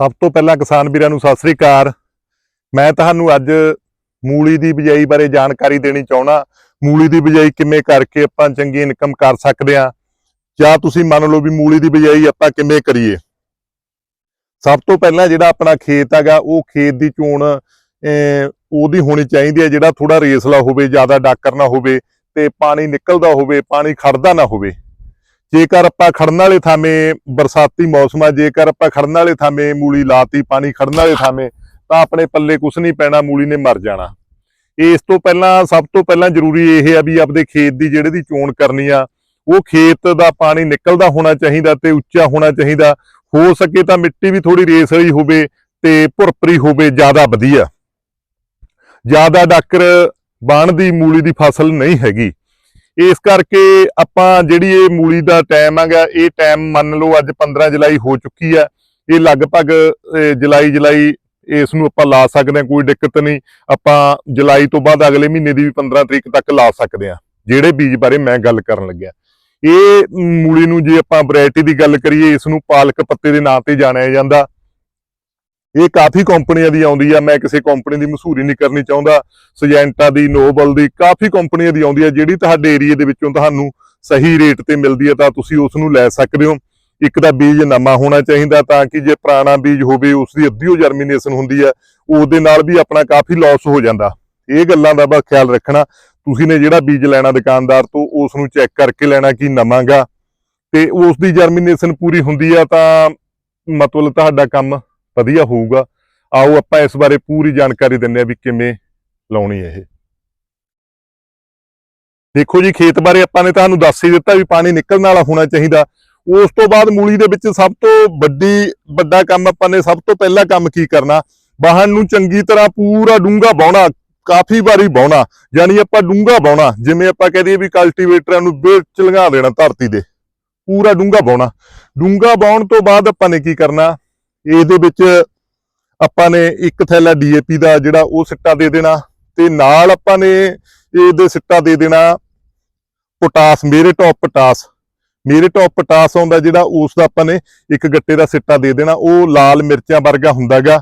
ਸਭ ਤੋਂ ਪਹਿਲਾਂ ਕਿਸਾਨ ਵੀਰਾਂ ਨੂੰ ਸਤਿ ਸ੍ਰੀ ਅਕਾਲ। ਮੈਂ ਤੁਹਾਨੂੰ ਅੱਜ ਮੂਲੀ ਦੀ ਬਿਜਾਈ ਬਾਰੇ ਜਾਣਕਾਰੀ ਦੇਣੀ ਚਾਹਣਾ ਮੂਲੀ ਦੀ ਬਿਜਾਈ ਕਿਵੇਂ ਕਰਕੇ ਆਪਾਂ ਚੰਗੀ ਇਨਕਮ ਕਰ ਸਕਦੇ ਆ ਜਾਂ ਤੁਸੀਂ ਮੰਨ ਲਓ ਵੀ ਮੂਲੀ ਦੀ ਬਿਜਾਈ ਆਪਾਂ ਕਿਵੇਂ ਕਰੀਏ? ਸਭ ਤੋਂ ਪਹਿਲਾਂ ਜਿਹੜਾ ਆਪਣਾ ਖੇਤ ਹੈਗਾ ਉਹ ਖੇਤ ਦੀ ਚੋਣ ਅਹ, ਉਹਦੀ ਹੋਣੀ ਚਾਹੀਦੀ ਹੈ। ਜਿਹੜਾ ਥੋੜਾ ਰੇਸਲਾ ਹੋਵੇ ਜ਼ਿਆਦਾ ਡਾਕਰ ਨਾ ਹੋਵੇ ਤੇ ਪਾਣੀ ਨਿਕਲਦਾ ਹੋਵੇ ਪਾਣੀ ਖੜਦਾ ਨਾ ਹੋਵੇ। ਜੇਕਰ ਆਪਾਂ ਖੜਨ ਵਾਲੇ ਥਾਵੇਂ ਬਰਸਾਤੀ ਮੌਸਮ ਆ, ਜੇਕਰ ਆਪਾਂ ਖੜਨ ਵਾਲੇ ਥਾਵੇਂ ਮੂਲੀ ਲਾਤੀ, ਪਾਣੀ ਖੜਨ ਵਾਲੇ ਥਾਵੇਂ, ਤਾਂ ਆਪਣੇ ਪੱਲੇ ਕੁਝ ਨਹੀਂ ਪੈਣਾ, ਮੂਲੀ ਨੇ ਮਰ ਜਾਣਾ। ਇਸ ਤੋਂ ਪਹਿਲਾਂ, ਸਭ ਤੋਂ ਪਹਿਲਾਂ ਜ਼ਰੂਰੀ ਇਹ ਆ ਵੀ ਆਪਦੇ ਖੇਤ ਦੀ ਜਿਹੜੇ ਦੀ ਚੋਣ ਕਰਨੀ ਆ, ਉਹ ਖੇਤ ਦਾ ਪਾਣੀ ਨਿਕਲਦਾ ਹੋਣਾ ਚਾਹੀਦਾ ਤੇ ਉੱਚਾ ਹੋਣਾ ਚਾਹੀਦਾ। ਹੋ ਸਕੇ ਤਾਂ ਮਿੱਟੀ ਵੀ ਥੋੜੀ ਰੇਸ ਵਾਲੀ ਹੋਵੇ ਤੇ ਭੁਰਪਰੀ ਹੋਵੇ, ਜ਼ਿਆਦਾ ਵਧੀਆ। ਜ਼ਿਆਦਾ ਡਾਕਰ ਬਾਣ ਦੀ ਮੂਲੀ ਦੀ ਫਸਲ ਨਹੀਂ ਹੈਗੀ। ਇਸ ਕਰਕੇ ਆਪਾਂ ਜਿਹੜੀ ਇਹ ਮੂਲੀ ਦਾ ਟਾਈਮ ਹੈਗਾ, ਇਹ ਟਾਈਮ ਮੰਨ ਲਓ ਅੱਜ 15 ਜੁਲਾਈ ਹੋ ਚੁੱਕੀ ਹੈ, ਇਹ ਲਗਭਗ ਜੁਲਾਈ ਜੁਲਾਈ ਇਸ ਨੂੰ ਆਪਾਂ ਲਾ ਸਕਦੇ ਹਾਂ, ਕੋਈ ਦਿੱਕਤ ਨਹੀਂ। ਆਪਾਂ ਜੁਲਾਈ ਤੋਂ ਬਾਅਦ ਅਗਲੇ ਮਹੀਨੇ ਦੀ ਵੀ 15 ਤਰੀਕ ਤੱਕ ਲਾ ਸਕਦੇ ਹਾਂ, ਜਿਹੜੇ ਬੀਜ ਬਾਰੇ ਮੈਂ ਗੱਲ ਕਰਨ ਲੱਗਿਆ। ਇਹ ਮੂਲੀ ਨੂੰ ਜੇ ਆਪਾਂ ਵੈਰਾਈਟੀ ਦੀ ਗੱਲ ਕਰੀਏ, ਇਸ ਨੂੰ ਪਾਲਕ ਪੱਤੇ ਦੇ ਨਾਂ ਤੇ ਜਾਣਿਆ ਜਾਂਦਾ। ਇਹ ਕਾਫੀ ਕੰਪਨੀਆਂ ਦੀ ਆਉਂਦੀ ਆ, ਮੈਂ ਕਿਸੇ ਕੰਪਨੀ ਦੀ ਮਸ਼ਹੂਰੀ ਨਹੀਂ ਕਰਨੀ ਚਾਹੁੰਦਾ। ਸਜੈਂਟਾ ਦੀ ਨੋਬਲ ਦੀ, ਕਾਫੀ ਕੰਪਨੀਆਂ ਦੀ ਆਉਂਦੀ ਆ, ਜਿਹੜੀ ਤੁਹਾਡੇ ਏਰੀਆ ਦੇ ਵਿੱਚੋਂ ਤੁਹਾਨੂੰ ਸਹੀ ਰੇਟ ਤੇ ਮਿਲਦੀ ਹੈ ਤਾਂ ਤੁਸੀਂ ਉਸ ਨੂੰ ਲੈ ਸਕਦੇ ਹੋ। ਇੱਕ ਤਾਂ ਬੀਜ ਨਵਾਂ ਹੋਣਾ ਚਾਹੀਦਾ, ਤਾਂ ਕਿ ਜੇ ਪੁਰਾਣਾ ਬੀਜ ਹੋਵੇ ਉਸ ਦੀ ਅੱਧੀ ਉਹ ਜਰਮੀਨੇਸ਼ਨ ਹੁੰਦੀ ਹੈ ਉਹਦੇ ਨਾਲ ਵੀ ਆਪਣਾ ਕਾਫੀ ਲਾਸ ਹੋ ਜਾਂਦਾ। ਇਹ ਗੱਲਾਂ ਦਾ ਬਸ ਖਿਆਲ ਰੱਖਣਾ। ਤੁਸੀਂ ਨੇ ਜਿਹੜਾ ਬੀਜ ਲੈਣਾ ਦੁਕਾਨਦਾਰ ਤੋਂ, ਉਸ ਨੂੰ ਚੈੱਕ ਕਰਕੇ ਲੈਣਾ ਕਿ ਨਵਾਂਗਾ। ਤੇ ਉਸ ਦੀ ਜਰਮੀਨੇਸ਼ਨ ਪੂਰੀ ਹੁੰਦੀ ਆ, ਤਾਂ ਮਤਲਬ ਤੁਹਾਡਾ ਕੰਮ ਵਧੀਆ ਹੋਊਗਾ। ਆਓ ਆਪਾਂ ਇਸ ਬਾਰੇ ਪੂਰੀ ਜਾਣਕਾਰੀ ਦਿੰਨੇ ਆ ਵੀ ਕਿਵੇਂ ਲਾਉਣੀ ਹੈ ਇਹ। ਦੇਖੋ ਜੀ, ਖੇਤ ਬਾਰੇ ਆਪਾਂ ਨੇ ਤੁਹਾਨੂੰ ਦੱਸ ਹੀ ਦਿੱਤਾ ਵੀ ਪਾਣੀ ਨਿਕਲਣ ਵਾਲਾ ਹੋਣਾ ਚਾਹੀਦਾ। ਉਸ ਤੋਂ ਬਾਅਦ ਮੂਲੀ ਦੇ ਵਿੱਚ ਸਭ ਤੋਂ ਵੱਡੀ, ਵੱਡਾ ਕੰਮ ਆਪਾਂ ਨੇ ਸਭ ਤੋਂ ਪਹਿਲਾ ਕੰਮ ਕੀ ਕਰਨਾ? ਬਾਹਣ ਨੂੰ ਚੰਗੀ ਤਰ੍ਹਾਂ ਪੂਰਾ ਡੂੰਘਾ ਬਾਉਣਾ ਕਾਫੀ ਵਾਰੀ ਬਾਉਣਾ ਯਾਨੀ ਆਪਾਂ ਡੂੰਘਾ ਬਾਉਣਾ ਜਿਵੇਂ ਆਪਾਂ ਕਹਿ ਦਈਏ ਵੀ ਕਲਟੀਵੇਟਰਾਂ ਨੂੰ ਵਿੱਚ ਲੰਘਾ ਦੇਣਾ ਧਰਤੀ ਦੇ ਪੂਰਾ ਡੂੰਘਾ ਬਾਉਣਾ ਡੂੰਘਾ ਬਾਉਣ ਤੋਂ ਬਾਅਦ ਆਪਾਂ ਨੇ ਕੀ ਕਰਨਾ? ਇਹਦੇ ਵਿੱਚ ਆਪਾਂ ਨੇ ਇੱਕ ਥੈਲਾ ਡੀਏਪੀ ਦਾ ਜਿਹੜਾ ਉਹ ਸਿੱਟਾ ਦੇ ਦੇਣਾ ਤੇ ਨਾਲ ਆਪਾਂ ਨੇ ਇਹਦੇ ਸਿੱਟਾ ਦੇ ਦੇਣਾ ਪੋਟਾਸ, ਮੇਰੇ ਟੌਪ ਪੋਟਾਸ। ਮੇਰੇ ਟੌਪ ਪੋਟਾਸ ਆਉਂਦਾ ਜਿਹੜਾ ਉਸ ਦਾ ਆਪਾਂ ਨੇ ਇੱਕ ਗੱਟੇ ਦਾ ਸਿੱਟਾ ਦੇ ਦੇਣਾ, ਉਹ ਲਾਲ ਮਿਰਚਾਂ ਵਰਗਾ ਹੁੰਦਾਗਾ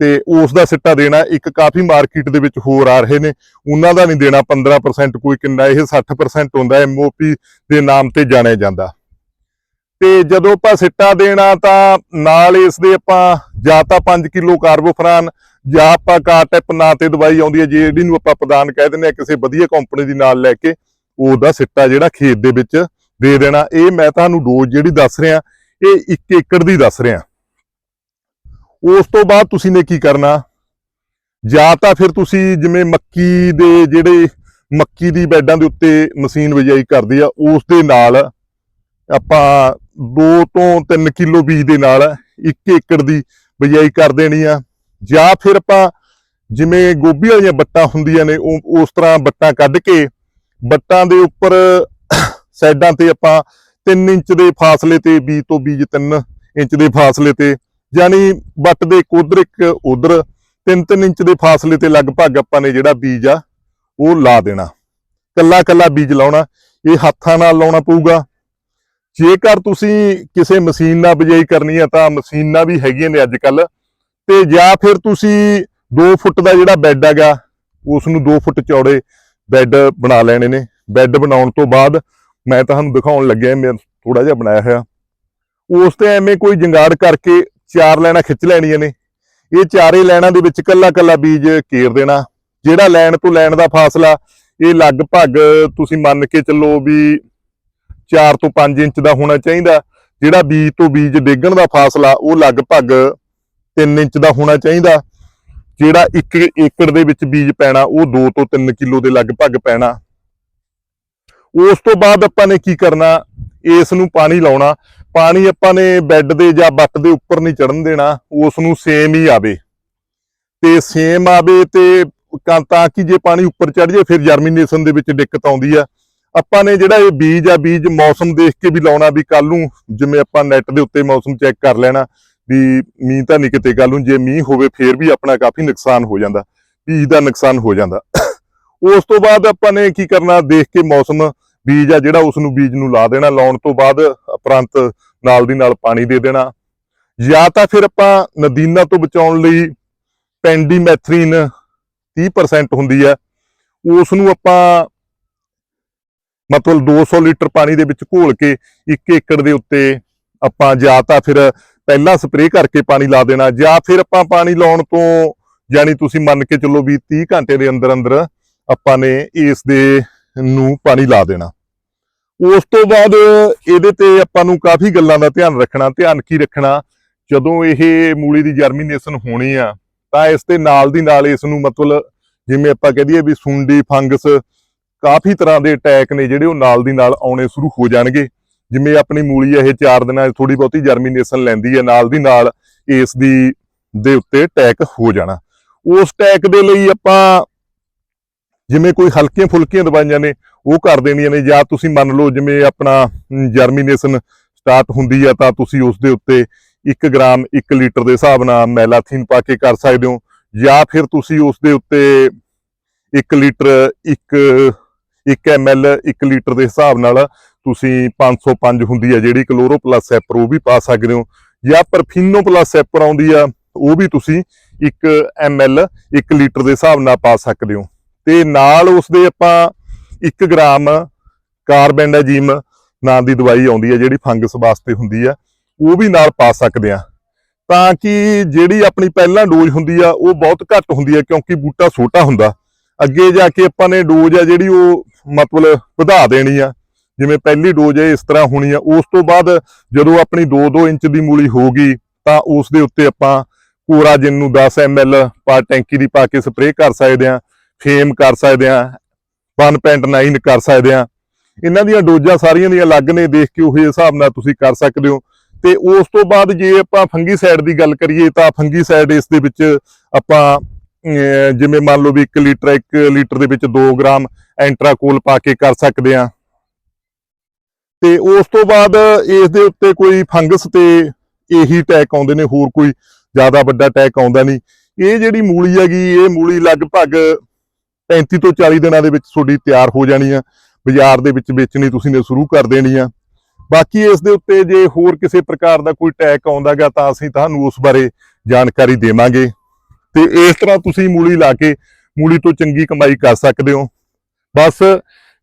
ਤੇ ਉਸ ਦਾ ਸਿੱਟਾ ਦੇਣਾ, ਇੱਕ ਕਾਫੀ ਮਾਰਕੀਟ ਦੇ ਵਿੱਚ ਹੋਰ ਆ ਰਹੇ ਨੇ। ਉਹਨਾਂ ਦਾ ਨਹੀਂ ਦੇਣਾ 15% ਕੋਈ ਕਿੰਨਾ, ਇਹ 60% ਹੁੰਦਾ ਐਮਓਪੀ ਦੇ ਨਾਮ ਤੇ ਜਾਣਿਆ ਜਾਂਦਾ। ਤੇ ਜਦੋਂ ਆਪਾਂ ਸਿੱਟਾ ਦੇਣਾ ਤਾਂ ਨਾਲ ਇਸ ਦੇ ਆਪਾਂ ਜਾਂ ਤਾਂ 5 ਕਿਲੋ ਕਾਰਬੋਫਰਾਨ ਜਾਂ ਆਪਾਂ ਕਾਰਟੈਪ ਨਾਂ ਤੇ ਦਵਾਈ ਆਉਂਦੀ ਹੈ ਜਿਹੜੀ ਨੂੰ ਆਪਾਂ ਪ੍ਰਦਾਨ ਕਹਿ ਦਿੰਦੇ ਆ ਕਿਸੇ ਵਧੀਆ ਕੰਪਨੀ ਦੀ ਨਾਲ ਲੈ ਕੇ, ਉਹਦਾ ਸਿੱਟਾ ਜਿਹੜਾ ਖੇਤ ਦੇ ਵਿੱਚ ਦੇ ਦੇਣਾ। ਇਹ ਮੈਂ ਤੁਹਾਨੂੰ ਡੋਜ਼ ਜਿਹੜੀ ਦੱਸ ਰਿਹਾ, ਇਹ 1 ਏਕੜ ਦੀ ਦੱਸ ਰਿਹਾ। ਉਸ ਤੋਂ ਬਾਅਦ ਤੁਸੀਂ ਨੇ ਕੀ ਕਰਨਾ? ਜਾਂ ਤਾਂ ਫਿਰ ਤੁਸੀਂ ਜਿਵੇਂ ਮੱਕੀ ਦੇ ਜਿਹੜੇ ਮੱਕੀ ਦੀ ਬੈਡਾਂ ਦੇ ਉੱਤੇ ਮਸ਼ੀਨ ਬਿਜਾਈ ਕਰਦੀ ਆ, ਉਸ ਦੇ ਨਾਲ ਆਪਾਂ 2 ਤੋਂ 3 ਕਿਲੋ ਬੀਜ ਦੇ ਨਾਲ 1 ਏਕੜ ਦੀ ਬਜਾਈ ਕਰ ਦੇਣੀ ਆ। ਜਾਂ ਫਿਰ ਆਪਾਂ ਜਿਵੇਂ ਗੋਭੀ ਵਾਲੀਆਂ ਬੱਟਾਂ ਹੁੰਦੀਆਂ ਨੇ, ਉਹ ਉਸ ਤਰ੍ਹਾਂ ਬੱਟਾਂ ਕੱਢ ਕੇ ਬੱਟਾਂ ਦੇ ਉੱਪਰ ਸਾਈਡਾਂ ਤੇ ਆਪਾਂ 3 ਇੰਚ ਦੇ ਫਾਸਲੇ ਤੇ ਬੀਜ ਤੋਂ ਬੀਜ 3 ਇੰਚ ਦੇ ਫਾਸਲੇ ਤੇ, ਯਾਨੀ ਬੱਟ ਦੇ ਇੱਕ ਉਧਰ ਇੱਕ ਉਧਰ 3-3 ਇੰਚ ਦੇ ਫਾਸਲੇ ਤੇ ਲਗਭਗ ਆਪਾਂ ਨੇ ਜਿਹੜਾ ਬੀਜ ਆ, ਉਹ ਲਾ ਦੇਣਾ। ਕੱਲਾ ਕੱਲਾ ਬੀਜ ਲਾਉਣਾ। ਇਹ ਹੱਥਾਂ ਨਾਲ ਲਾਉਣਾ ਪਊਗਾ। ਜੇਕਰ ਤੁਸੀਂ ਕਿਸੇ ਮਸ਼ੀਨ ਨਾਲ ਬਿਜਾਈ ਕਰਨੀ ਹੈ ਤਾਂ ਮਸ਼ੀਨਾਂ ਵੀ ਹੈਗੀਆਂ ਨੇ ਅੱਜ ਕੱਲ ਤੇ ਜਾਂ ਫਿਰ ਤੁਸੀਂ 2 ਫੁੱਟ ਦਾ ਜਿਹੜਾ ਬੈੱਡ ਹੈਗਾ ਉਸ ਨੂੰ 2 ਫੁੱਟ ਚੌੜੇ ਬੈੱਡ ਬਣਾ ਲੈਣੇ ਨੇ। ਬੈੱਡ ਬਣਾਉਣ ਤੋਂ ਬਾਅਦ ਮੈਂ ਤੁਹਾਨੂੰ ਦਿਖਾਉਣ ਲੱਗਿਆ, ਮੈਂ ਥੋੜਾ ਜਿਹਾ ਬਣਾਇਆ ਹੋਇਆ। ਉਸ ਤੇ ਐਵੇਂ ਕੋਈ ਜੰਗਾੜ ਕਰਕੇ ਚਾਰ ਲੈਣਾ ਖਿੱਚ ਲੈਣੀਆਂ ਨੇ। ਇਹ ਚਾਰੇ ਲੈਣਾ ਦੇ ਵਿੱਚ ਕੱਲਾ ਕੱਲਾ ਬੀਜ ਕੇਰ ਦੇਣਾ। ਜਿਹੜਾ ਲੈਣ ਤੋਂ ਲੈਣ ਦਾ ਫਾਸਲਾ, ਇਹ ਲਗਭਗ ਤੁਸੀਂ ਮੰਨ ਕੇ ਚੱਲੋ ਵੀ 4 ਤੋਂ 5 ਇੰਚ ਦਾ ਹੋਣਾ ਚਾਹੀਦਾ। ਜਿਹੜਾ ਬੀਜ ਤੋਂ ਬੀਜ ਡੇਗਣ ਦਾ ਫਾਸਲਾ, ਉਹ ਲਗਭਗ 3 ਇੰਚ ਦਾ ਹੋਣਾ ਚਾਹੀਦਾ। ਜਿਹੜਾ 1 ਏਕੜ ਦੇ ਵਿੱਚ ਬੀਜ ਪੈਣਾ, ਉਹ 2 ਤੋਂ 3 ਕਿਲੋ ਦੇ ਲਗਭਗ ਪੈਣਾ। ਉਸ ਤੋਂ ਬਾਅਦ ਆਪਾਂ ਨੇ ਕੀ ਕਰਨਾ? ਇਸ ਨੂੰ ਪਾਣੀ ਲਾਉਣਾ। ਪਾਣੀ ਆਪਾਂ ਨੇ ਬੈੱਡ ਦੇ ਜਾਂ ਬੱਟ ਦੇ ਉੱਪਰ ਨਹੀਂ ਚੜਨ ਦੇਣਾ। ਉਸ ਨੂੰ ਸੇਮ ਹੀ ਆਵੇ। ਤੇ ਸੇਮ ਆਵੇ ਤੇ ਤਾਂ ਕਿ ਜੇ ਪਾਣੀ ਉੱਪਰ ਚੜ ਜਾਏ, ਫਿਰ ਜਰਮੀਨੇਸ਼ਨ ਦੇ ਵਿੱਚ ਦਿੱਕਤ ਆਉਂਦੀ ਆ। ਆਪਾਂ ਨੇ ਜਿਹੜਾ ਇਹ ਬੀਜ ਆ, ਬੀਜ ਮੌਸਮ ਦੇਖ ਕੇ ਵੀ ਲਾਉਣਾ ਵੀ ਕੱਲ ਨੂੰ, ਜਿਵੇਂ ਆਪਾਂ ਨੈਟ ਦੇ ਉੱਤੇ ਮੌਸਮ ਚੈੱਕ ਕਰ ਲੈਣਾ ਵੀ ਮੀਂਹ ਤਾਂ ਨਹੀਂ ਕਿਤੇ ਕੱਲ ਨੂੰ, ਜੇ ਮੀਂਹ ਹੋਵੇ ਫੇਰ ਵੀ ਆਪਣਾ ਕਾਫੀ ਨੁਕਸਾਨ ਹੋ ਜਾਂਦਾ, ਬੀਜ ਦਾ ਨੁਕਸਾਨ ਹੋ ਜਾਂਦਾ। ਉਸ ਤੋਂ ਬਾਅਦ ਆਪਾਂ ਨੇ ਕੀ ਕਰਨਾ, ਦੇਖ ਕੇ ਮੌਸਮ ਬੀਜ ਆ, ਜਿਹੜਾ ਉਸ ਨੂੰ ਬੀਜ ਨੂੰ ਲਾ ਦੇਣਾ, ਲਾਉਣ ਤੋਂ ਬਾਅਦ ਉਪਰੰਤ ਨਾਲ ਦੀ ਨਾਲ ਪਾਣੀ ਦੇ ਦੇਣਾ। ਜਾਂ ਤਾਂ ਫਿਰ ਆਪਾਂ ਨਦੀਨਾਂ ਤੋਂ ਬਚਾਉਣ ਲਈ ਪੈਂਡੀਮੈਥਰੀਨ 30% ਹੁੰਦੀ ਆ ਉਸ ਨੂੰ ਆਪਾਂ ਮਤਲਬ 200 ਲੀਟਰ ਪਾਣੀ ਦੇ ਵਿੱਚ ਘੋਲ ਕੇ 1 ਏਕੜ ਦੇ ਉੱਤੇ ਆਪਾਂ ਜਾਂ ਤਾਂ ਫਿਰ ਪਹਿਲਾਂ ਸਪਰੇਅ ਕਰਕੇ ਪਾਣੀ ਲਾ ਦੇਣਾ, ਜਾਂ ਫਿਰ ਆਪਾਂ ਪਾਣੀ ਲਾਉਣ ਤੋਂ ਯਾਨੀ ਤੁਸੀਂ ਮੰਨ ਕੇ ਚੱਲੋ ਵੀ 30 ਘੰਟੇ ਦੇ ਅੰਦਰ ਅੰਦਰ ਆਪਾਂ ਨੇ ਇਸ ਦੇ ਨੂੰ ਪਾਣੀ ਲਾ ਦੇਣਾ। ਉਸ ਤੋਂ ਬਾਅਦ ਇਹਦੇ ਤੇ ਆਪਾਂ ਨੂੰ ਕਾਫੀ ਗੱਲਾਂ ਦਾ ਧਿਆਨ ਰੱਖਣਾ, ਧਿਆਨ ਕੀ ਰੱਖਣਾ, ਜਦੋਂ ਇਹ ਮੂਲੀ ਦੀ ਜਰਮੀਨੇਸ਼ਨ ਹੋਣੀ ਆ, ਤਾਂ ਇਸ ਦੇ ਨਾਲ ਦੀ ਨਾਲ ਇਸ ਨੂੰ ਮਤਲਬ ਜਿਵੇਂ ਆਪਾਂ ਕਹਿ ਦਈਏ ਵੀ ਸੁੰਡੀ, ਫੰਗਸ ਕਾਫੀ ਤਰ੍ਹਾਂ ਦੇ ਅਟੈਕ ਨੇ ਜਿਹੜੇ ਉਹ ਨਾਲ ਦੀ ਨਾਲ ਆਉਣੇ ਸ਼ੁਰੂ ਹੋ ਜਾਣਗੇ। ਜਿਵੇਂ ਆਪਣੀ ਮੂਲੀ ਇਹ 4 ਦਿਨਾਂ 'ਚ ਥੋੜੀ ਬਹੁਤੀ ਜਰਮੀਨੇਸ਼ਨ ਲੈਂਦੀ ਹੈ, ਨਾਲ ਦੀ ਨਾਲ ਇਸ ਦੀ ਦੇ ਉੱਤੇ ਅਟੈਕ ਹੋ ਜਾਣਾ। ਉਸ ਟੈਕ ਦੇ ਲਈ ਆਪਾਂ ਜਿਵੇਂ ਕੋਈ ਹਲਕੀਆਂ ਫੁਲਕੀਆਂ ਦਵਾਈਆਂ ਨੇ, ਉਹ ਕਰ ਦੇਣੀਆਂ ਨੇ। ਜਾਂ ਤੁਸੀਂ ਮੰਨ ਲਓ ਜਿਵੇਂ ਆਪਣਾ ਜਰਮੀਨੇਸ਼ਨ ਸਟਾਰਟ ਹੁੰਦੀ ਆ, ਤਾਂ ਤੁਸੀਂ ਉਸ ਦੇ ਉੱਤੇ 1 ਗ੍ਰਾਮ 1 ਲੀਟਰ ਦੇ ਹਿਸਾਬ ਨਾਲ ਮੈਲਾਥੀਨ ਪਾ ਕੇ ਕਰ ਸਕਦੇ ਹੋ। ਜਾਂ ਫਿਰ ਤੁਸੀਂ ਉਸ ਦੇ ਉੱਤੇ 1 ਲੀਟਰ 1 1 ml 1 ਲੀਟਰ ਦੇ ਹਿਸਾਬ ਨਾਲ ਤੁਸੀਂ 505 ਹੁੰਦੀ ਹੈ ਜਿਹੜੀ ਕਲੋਰੋ ਪਲੱਸ ਐਪਰ ਉਹ ਵੀ ਪਾ ਸਕਦੇ ਹੋ। ਜਾਂ ਪਰਫੀਨੋ ਪਲੱਸ ਐਪਰ ਆਉਂਦੀ ਆ, ਉਹ ਵੀ ਤੁਸੀਂ 1 ml 1 ਲੀਟਰ ਦੇ ਹਿਸਾਬ ਨਾਲ ਪਾ ਸਕਦੇ ਹੋ। ਤੇ ਨਾਲ ਉਸ ਦੇ ਆਪਾਂ 1 ਗ੍ਰਾਮ ਕਾਰਬੈਂਡਾਜੀਮ ਨਾਂ ਦੀ ਦਵਾਈ ਆਉਂਦੀ ਹੈ ਜਿਹੜੀ ਫੰਗਸ ਵਾਸਤੇ ਹੁੰਦੀ ਆ, ਉਹ ਵੀ ਨਾਲ ਪਾ ਸਕਦੇ ਆ। ਤਾਂ ਕਿ ਜਿਹੜੀ ਆਪਣੀ ਪਹਿਲਾਂ ਡੋਜ਼ ਹੁੰਦੀ ਆ, ਉਹ ਬਹੁਤ ਘੱਟ ਹੁੰਦੀ ਆ, ਕਿਉਂਕਿ ਬੂਟਾ ਛੋਟਾ ਹੁੰਦਾ। ਅੱਗੇ ਜਾ ਕੇ ਆਪਾਂ ਨੇ ਡੋਜ਼ ਆ, ਜਿਹੜੀ ਉਹ ਮਤਲਬ ਵਧਾ ਦੇਣੀ ਆ। ਜਿਵੇਂ ਪਹਿਲੀ ਡੋਜ਼ ਹੈ ਇਸ ਤਰ੍ਹਾਂ ਹੋਣੀ ਆ। ਉਸ ਤੋਂ ਬਾਅਦ ਜਦੋਂ ਆਪਣੀ 2-2 ਇੰਚ ਦੀ ਮੂਲੀ ਹੋਗੀ ਤਾਂ ਉਸ ਦੇ ਉੱਤੇ ਆਪਾਂ ਕੋਰਾਜਨ ਨੂੰ 10 ml ਪਰ ਟੈਂਕੀ ਦੀ ਪਾ ਕੇ ਸਪਰੇਅ ਕਰ ਸਕਦੇ ਆ ਫੇਮ ਕਰ ਸਕਦੇ ਆ 1.9 ਕਰ ਸਕਦੇ ਆ ਇਹਨਾਂ ਦੀਆਂ ਡੋਜ਼ਾਂ ਸਾਰੀਆਂ ਦੀਆਂ ਅਲੱਗ ਨੇ, ਦੇਖ ਕੇ ਉਹੇ ਹਿਸਾਬ ਨਾਲ ਤੁਸੀਂ ਕਰ ਸਕਦੇ ਹੋ। ਤੇ ਉਸ ਤੋਂ ਬਾਅਦ ਜੇ ਆਪਾਂ ਫੰਗੀਸਾਈਡ ਦੀ ਗੱਲ ਕਰੀਏ, ਤਾਂ ਫੰਗੀਸਾਈਡ ਇਸ ਦੇ ਵਿੱਚ ਆਪਾਂ ਜਿਵੇਂ ਮੰਨ ਲਓ ਵੀ 1 ਲੀਟਰ 1 ਲੀਟਰ ਦੇ ਵਿੱਚ 2 ਗ੍ਰਾਮ ਐਂਟਰਾਕੋਲ ਪਾ ਕੇ ਕਰ ਸਕਦੇ ਆ ਤੇ ਉਸ ਤੋਂ ਬਾਅਦ ਇਸ ਦੇ ਉੱਤੇ ਕੋਈ ਫੰਗਸ ਤੇ ਇਹੀ ਅਟੈਕ ਆਉਂਦੇ ਨੇ, ਹੋਰ ਕੋਈ ਜ਼ਿਆਦਾ ਵੱਡਾ ਅਟੈਕ ਆਉਂਦਾ ਨਹੀਂ। ਇਹ ਜਿਹੜੀ ਮੂਲੀ ਹੈਗੀ, ਇਹ ਮੂਲੀ ਲਗਭਗ 35 ਤੋਂ 40 ਦਿਨਾਂ ਦੇ ਵਿੱਚ ਤੁਹਾਡੀ ਤਿਆਰ ਹੋ ਜਾਣੀ ਆ। ਬਾਜ਼ਾਰ ਦੇ ਵਿੱਚ ਵੇਚਣੀ ਤੁਸੀਂ ਨੇ ਸ਼ੁਰੂ ਕਰ ਦੇਣੀ ਆ। ਬਾਕੀ ਇਸ ਦੇ ਉੱਤੇ ਜੇ ਹੋਰ ਕਿਸੇ ਪ੍ਰਕਾਰ ਦਾ ਕੋਈ ਅਟੈਕ ਆਉਂਦਾਗਾ ਤਾਂ ਅਸੀਂ ਤੁਹਾਨੂੰ ਉਸ ਬਾਰੇ ਜਾਣਕਾਰੀ ਦੇਵਾਂਗੇ। ਤੇ ਇਸ ਤਰ੍ਹਾਂ ਤੁਸੀਂ ਮੂਲੀ ਲਾ ਕੇ ਮੂਲੀ ਤੋਂ ਚੰਗੀ ਕਮਾਈ ਕਰ ਸਕਦੇ ਹੋ। ਬਸ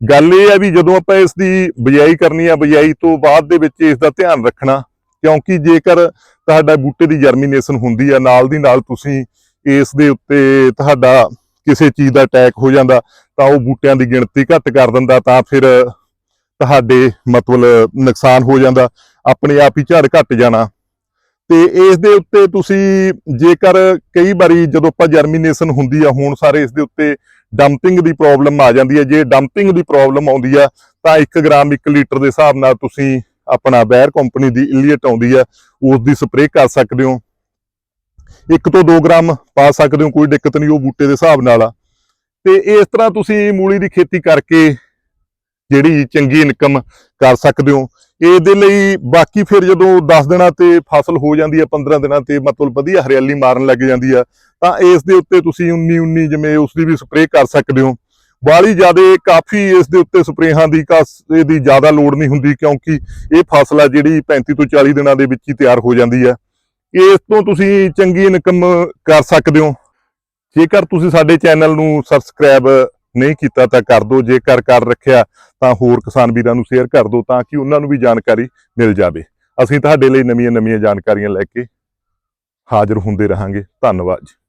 ਗੱਲ ਇਹ ਹੈ ਵੀ ਜਦੋਂ ਆਪਾਂ ਇਸ ਦੀ ਬਿਜਾਈ ਕਰਨੀ ਆ, ਬਿਜਾਈ ਤੋਂ ਬਾਅਦ ਦੇ ਵਿੱਚ ਇਸ ਦਾ ਧਿਆਨ ਰੱਖਣਾ, ਕਿਉਂਕਿ ਜੇਕਰ ਤੁਹਾਡਾ ਬੂਟੇ ਦੀ ਜਰਮੀਨੇਸ਼ਨ ਹੁੰਦੀ ਆ, ਨਾਲ ਦੀ ਨਾਲ ਤੁਸੀਂ ਇਸ ਦੇ ਉੱਤੇ ਤੁਹਾਡਾ ਕਿਸੇ ਚੀਜ਼ ਦਾ ਅਟੈਕ ਹੋ ਜਾਂਦਾ, ਤਾਂ ਉਹ ਬੂਟਿਆਂ ਦੀ ਗਿਣਤੀ ਘੱਟ ਕਰ ਦਿੰਦਾ, ਤਾਂ ਫਿਰ ਤੁਹਾਡੇ ਮਤਲਬ ਨੁਕਸਾਨ ਹੋ ਜਾਂਦਾ, ਆਪਣੇ ਆਪ ਹੀ ਝੜ ਘਟ ਜਾਣਾ। ਤੇ ਇਸ ਦੇ ਉੱਤੇ ਤੁਸੀਂ ਜੇਕਰ ਕਈ ਵਾਰੀ ਜਦੋਂ ਆਪਾਂ ਜਰਮੀਨੇਸ਼ਨ ਹੁੰਦੀ ਆ, ਹੁਣ ਸਾਰੇ ਇਸ ਦੇ ਉੱਤੇ ਡੰਪਿੰਗ ਦੀ ਪ੍ਰੋਬਲਮ ਆ ਜਾਂਦੀ ਹੈ ਜੇ ਡੰਪਿੰਗ ਦੀ ਪ੍ਰੋਬਲਮ ਆਉਂਦੀ ਆ, ਤਾਂ 1 ਗ੍ਰਾਮ 1 ਲੀਟਰ ਦੇ ਹਿਸਾਬ ਨਾਲ ਤੁਸੀਂ ਆਪਣਾ ਬੈਰ ਕੰਪਨੀ ਦੀ ਇਲੀਅਟ ਆਉਂਦੀ ਆ, ਉਸ ਦੀ ਸਪਰੇਅ ਕਰ ਸਕਦੇ ਹੋ। 1 ਤੋਂ 2 ਗ੍ਰਾਮ ਪਾ ਸਕਦੇ ਹੋ, ਕੋਈ ਦਿੱਕਤ ਨਹੀਂ, ਉਹ ਬੂਟੇ ਦੇ ਹਿਸਾਬ ਨਾਲ ਆ। ਤੇ ਇਸ ਤਰ੍ਹਾਂ ਤੁਸੀਂ ਮੂਲੀ ਦੀ ਖੇਤੀ ਕਰਕੇ ਜਿਹੜੀ ਚੰਗੀ ਇਨਕਮ ਕਰ ਸਕਦੇ ਹੋ। ਇਹਦੇ ਲਈ ਬਾਕੀ ਫਿਰ ਜਦੋਂ 10 ਦਿਨਾਂ ਤੇ ਫਸਲ ਹੋ ਜਾਂਦੀ ਹੈ 15 ਦਿਨਾਂ ਤੇ ਮਤਲਬ ਵਧੀਆ ਹਰਿਆਲੀ ਮਾਰਨ ਲੱਗ ਜਾਂਦੀ ਆ, ਤਾਂ ਇਸ ਦੇ ਉੱਤੇ ਤੁਸੀਂ 19 19 ਜਿਵੇਂ ਉਸ ਦੀ ਵੀ ਸਪਰੇਅ ਕਰ ਸਕਦੇ ਹੋ। ਬਾਲੀ ਜ਼ਿਆਦੇ ਕਾਫੀ ਇਸ ਦੇ ਉੱਤੇ ਸਪਰੇਹਾਂ ਦੀ ਕਾਸ ਇਹਦੀ ਜ਼ਿਆਦਾ ਲੋੜ ਨਹੀਂ ਹੁੰਦੀ ਕਿਉਂਕਿ ਇਹ ਫਸਲ ਆ ਜਿਹੜੀ 35 ਤੋਂ 40 ਦਿਨਾਂ ਦੇ ਵਿੱਚ ਹੀ ਤਿਆਰ ਹੋ ਜਾਂਦੀ ਆ। ਇਸ ਤੋਂ ਤੁਸੀਂ ਚੰਗੀ ਇਨਕਮ ਕਰ ਸਕਦੇ ਹੋ। ਜੇਕਰ ਤੁਸੀਂ ਸਾਡੇ ਚੈਨਲ ਨੂੰ ਸਬਸਕ੍ਰਾਈਬ ਨਹੀਂ ਕੀਤਾ ਤਾਂ ਕਰ ਦਿਓ ਜੇਕਰ ਕਰ ਰੱਖਿਆ ਤਾਂ ਹੋਰ ਕਿਸਾਨ ਵੀਰਾਂ ਨੂੰ ਸ਼ੇਅਰ ਕਰ ਦਿਓ ਤਾਂ ਕਿ ਉਹਨਾਂ ਨੂੰ ਵੀ ਜਾਣਕਾਰੀ ਮਿਲ ਜਾਵੇ। ਅਸੀਂ ਤੁਹਾਡੇ ਲਈ ਨਵੀਆਂ-ਨਵੀਆਂ ਜਾਣਕਾਰੀਆਂ ਲੈ ਕੇ ਹਾਜ਼ਰ ਹੁੰਦੇ ਰਹਾਂਗੇ। ਧੰਨਵਾਦ ਜੀ।